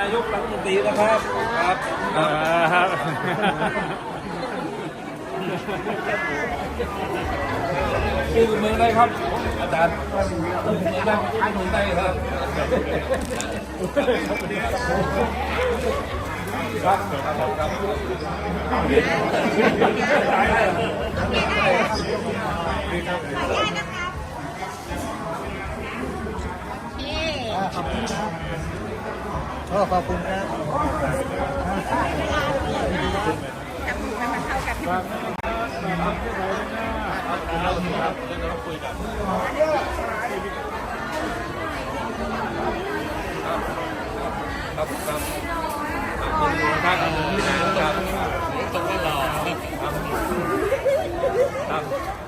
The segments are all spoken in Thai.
นายกรัฐมนตรีนะครับครับอ่าครับ ชื่อเมืองได้ครับ อาจารย์เมืองได้เมืองได้ครับครับครับขอบคุณครั บขอบคุณครับครับครับครับครับตรงนั้นรอครับครับ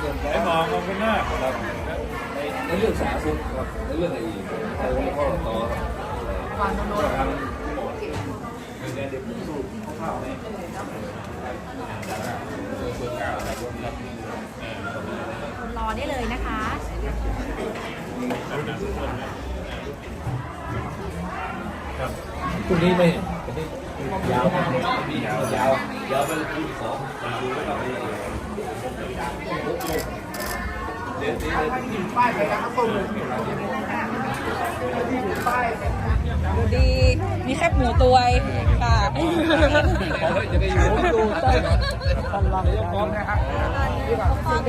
เลยเจ้าบ้านเดินไอ้หมอขอบคุณมากครับในในเรื่องสาธารณสุขครับในเรื่องอะไรอีกเรื่องข้อต่อฟังโน้นทางในเด็กผู้สูงข้าวๆเนี่ยเพื่อเพื่อการอไรพวกนี้ครับรอได้เลยนะคะ พรุ่งนี้ไม่พรุ่งนี้ยาวยาวยาวยาวไปปีสองดูแล้วนี้เดี๋ยวนี้เลยดีมีแคบหมูตัวค่ะจะได้อยู่ดูใต้พลังยกพร้อมนะครับ